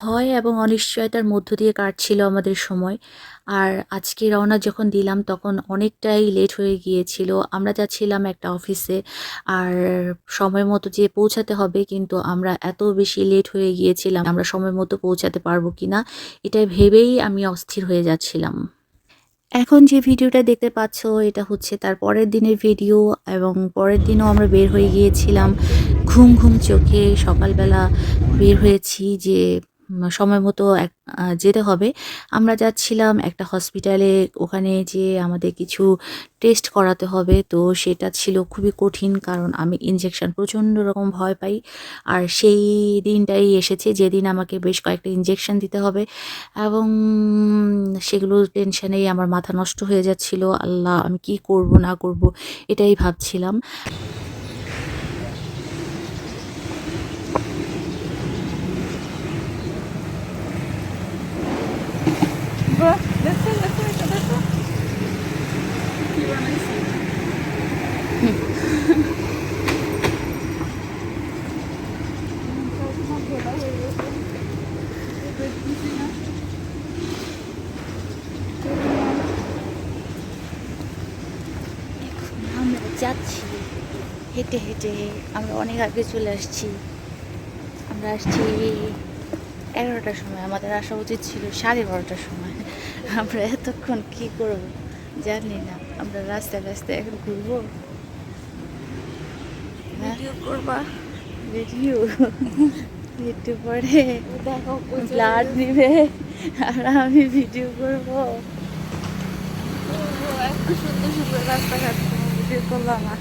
ভয় এবং অনিশ্চয়তার মধ্য দিয়ে কাটছিল আমাদের সময়। আর আজকে রওনা যখন দিলাম, তখন অনেকটাই লেট হয়ে গিয়েছিল। আমরা যাচ্ছিলাম একটা অফিসে। আর সময় মতো যেয়ে পৌঁছাতে হবে, কিন্তু আমরা এত বেশি লেট হয়ে গিয়েছিলাম, আমরা সময় মতো পৌঁছাতে পারব কিনা এটা ভেবেই আমি অস্থির হয়ে যাচ্ছিলাম। এখন যে ভিডিওটা দেখতে পাচ্ছ, এটা হচ্ছে তার পরের দিনের ভিডিও এবং পরের দিনও আমরা বের হয়ে গিয়েছিলাম ঘুম ঘুম চোখে সকালবেলা বের হয়েছি যে সময় মতো এক যেতে হবে। আমরা যাচ্ছিলাম একটা হসপিটালে ওখানে যে আমাদের কিছু টেস্ট করাতে হবে। তো সেটা ছিল খুবই কঠিন, কারণ আমি ইনজেকশন প্রচণ্ড রকম ভয় পাই। আর সেই দিনটাই এসেছে, যেদিন আমাকে বেশ কয়েকটা ইনজেকশন দিতে হবে। এবং সেগুলো টেনশনেই আমার মাথা নষ্ট হয়ে যাচ্ছিল। আল্লাহ, আমি কি করব, না করব, এটাই ভাবছিলাম বাহ দেখো দেখো এটা দেখো কি বানাইছি আমরা যাচ্ছি। হেঁটে হেঁটে আমরা অনেক আগে চলে আসছি। আমরা আসছি এগারোটার সময়। আমাদের আসা উচিত ছিল সাড়ে বারোটার সময়। আমরা এতক্ষণ কি করব জানি না। আমরা রাস্তায় রাস্তায় এখন ঘুরবো। ভিডিও করবা? ভিডিও একটু পরে দেখো ব্লাড নিবে আর আমি ভিডিও করব। এত সুন্দর সুন্দর রাস্তাঘাট। ভিডিও করলাম না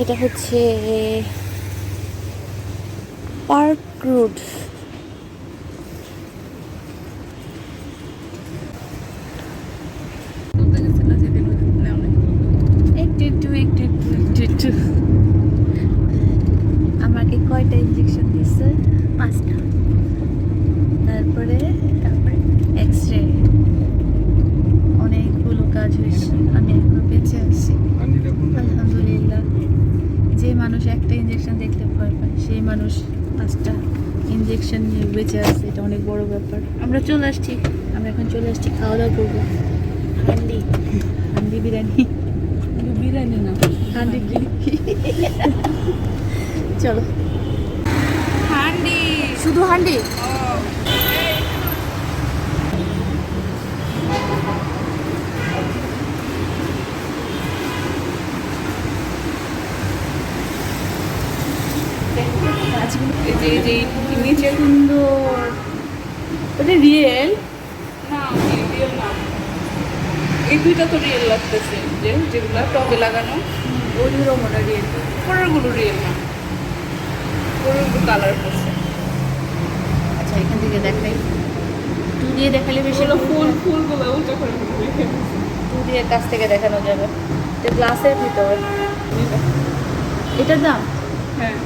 এটা হচ্ছে পার্ক রোড তুলতে গেছিল যেদিন ওদিন নেও নাই। একটু একটু একটু একটু একটু একটু আমাকে কয়টা ইঞ্জেকশন দিচ্ছে পাঁচটা তারপরে তারপরে এক্স রে অনেকগুলো কাজ হয়েছে আমি এখনও বেঁচে আছি আলহামদুলিল্লাহ যে মানুষ একটা ইঞ্জেকশন দেখলে ভয় পায় সেই মানুষ পাঁচটা ইঞ্জেকশন নিয়ে বেঁচে আছে, এটা অনেক বড় ব্যাপার। আমরা চলে আসছি, আমরা এখন চলে আসছি খাওয়া দাওয়া করব। হান্ডি। হান্ডি বিরিয়ানি। বিরিয়ানি না, হান্ডি চলো। হান্ডি। শুধু হান্ডি? যে যে সুন্দর। ওটা রিয়েল না রিয়েল না। এই দুইটা তো রিয়েল লাগতেছে যে যেগুলা টবে লাগানো। মনে রিয়েল পরেরগুলো রিয়েল না। পরেরগুলো কালার করছে। আচ্ছা এখান থেকে দেখাই। টু দিয়ে দেখালে বেশি ফুল ফুলগুলো উল্টো করে টু দিয়ে কাছ থেকে দেখানো যাবে। গ্লাসের ভিতরে। এটার দাম? হ্যাঁ।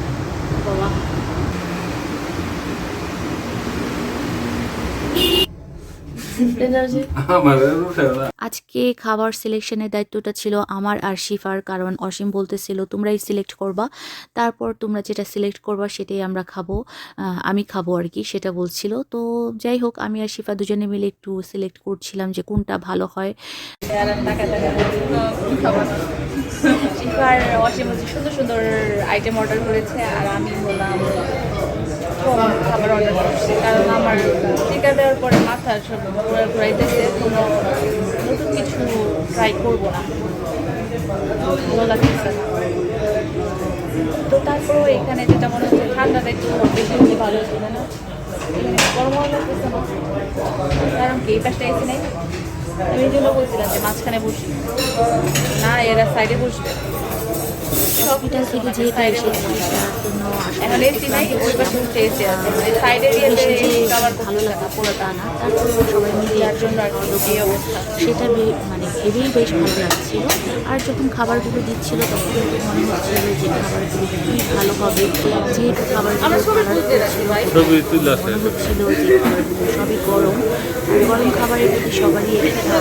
আজকে খাবার সিলেকশনের দায়িত্বটা ছিল আমার আর শিফার কারণ অসীম বলতেছিল তোমরাই সিলেক্ট করবা। তারপর তোমরা যেটা সিলেক্ট করবা সেটাই আমরা খাব আমি খাব আর কি সেটা বলছিল। তো যাই হোক আমি আর শিফা দুজনে মিলে একটু সিলেক্ট করছিলাম যে কোনটা ভালো হয়। খাবার শিফার অসীম সুন্দর সুন্দর আইটেম অর্ডার করেছে আর আমি বললাম খাবার অর্ডার করছি কারণ আমার টিকা দেওয়ার পরে মাথা সব ঘুরা ঘুরাইতেছে কোনো নতুন কিছু ট্রাই করব না ভালো লাগতেছে না তো তারপরেও এখানে যেটা মনে হচ্ছে ঠান্ডাটা একটু বেশি হলে ভালো ছিল না গরম ভালো লাগতেছে কারণ কি এই পাশটা এসে নেই আমি এই জন্য বলছিলাম যে মাঝখানে বসি। না, এরা সাইডে বসবে। হসপিটাল থেকে যেহেতু এসেছি তার জন্য আসলে এখন এসি নাই ওই পাশে উঠে এসে আছে সাইডে বেশি যে দিয়ে কভার ভালো লাগা পুরো তা না তারপরে সবাই মিলে যার জন্য আর কি এই অবস্থা। সেটা মানে ভেবেই বেশ ভালো লাগছিল। আর যখন খাবারগুলো দিচ্ছিল তখন মনে হচ্ছিল যে খাবারগুলো খুবই ভালো হবে। যেহেতু খাবারগুলো আমরা সবাই কালার বুঝতে রাখি ভাই। ছবি তুলে আসে মনে হচ্ছিল যে খাবারগুলো সবই গরম। গরম খাবারের প্রতি সবারই একটা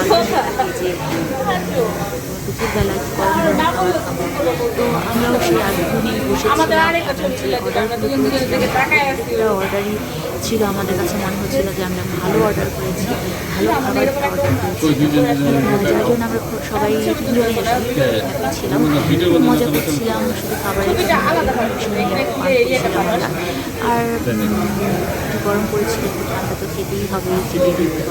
যে দুপুরবেলায় গরম গরম খাব তো আমরাও সেই আগ্রহ নিয়ে বসেছিলাম অর্ডারই ছিল আমাদের কাছে মনে হচ্ছিল যে আমরা ভালো অর্ডার করেছি ভালো খাবার অর্ডার করেছি। যার জন্য আমরা সবাই তিনজনে ছিলাম। খুব মজা করছিলাম শুধু খাবারের আর গরম পড়েছিল ঠান্ডা তো খেতেই হবে যে দেখতে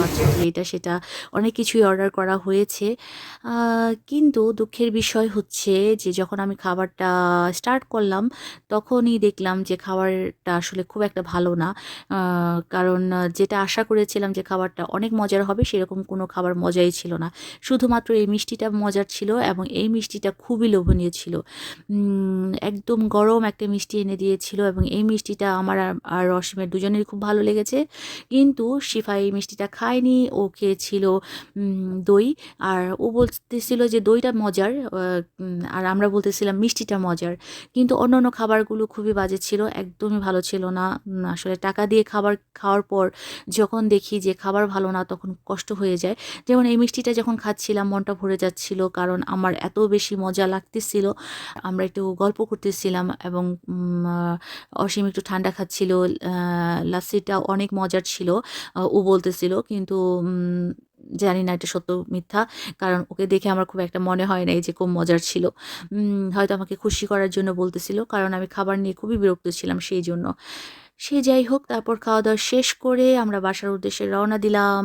এটা সেটা অনেক কিছুই অর্ডার করা হয়েছে। কিন্তু দুঃখের বিষয় হচ্ছে যে যখন আমি খাবারটা স্টার্ট করলাম, তখনই দেখলাম যে খাবারটা আসলে খুব একটা ভালো না। কারণ যেটা আশা করেছিলাম যে খাবারটা অনেক মজার হবে, সেরকম কোনো খাবার মজাই ছিল না। শুধুমাত্র এই মিষ্টিটা মজার ছিল এবং এই মিষ্টিটা খুবই লোভনীয় ছিল। একদম গরম একটা মিষ্টি এনে দিয়েছিল এবং এই মিষ্টিটা আমার আর- অসীমের দুজনের খুব ভালো লেগেছে। কিন্তু শিফা এই মিষ্টিটা খায়নি ও খেয়েছিল দই। আর ও বলতেছিল যে দইটা মজার আর আমরা বলতেছিলাম মিষ্টিটা মজার। কিন্তু অন্য অন্য খাবারগুলো খুবই বাজে ছিল, একদমই ভালো ছিল না। আসলে টাকা দিয়ে খাবার খাওয়ার পর যখন দেখি যে খাবার ভালো না, তখন কষ্ট হয়ে যায়। যেমন এই মিষ্টিটা যখন খাচ্ছিলাম, মনটা ভরে যাচ্ছিল কারণ আমার এত বেশি মজা লাগতেছিল। আমরা একটু গল্প করতেছিলাম এবং অসীম একটু ঠান্ডা খাচ্ছিল আহ, লাস্সিটা অনেক মজার ছিল ও বলতেছিল কিন্তু জানি না এটা সত্য মিথ্যা কারণ ওকে দেখে আমার খুব একটা মনে হয় না এই যে খুব মজার ছিল। হয়তো আমাকে খুশি করার জন্য বলতেছিল কারণ আমি খাবার নিয়ে খুবই বিরক্ত ছিলাম সেই জন্য। সে যাই হোক তারপর খাওয়া দাওয়া শেষ করে আমরা বাসার উদ্দেশ্যে রওনা দিলাম।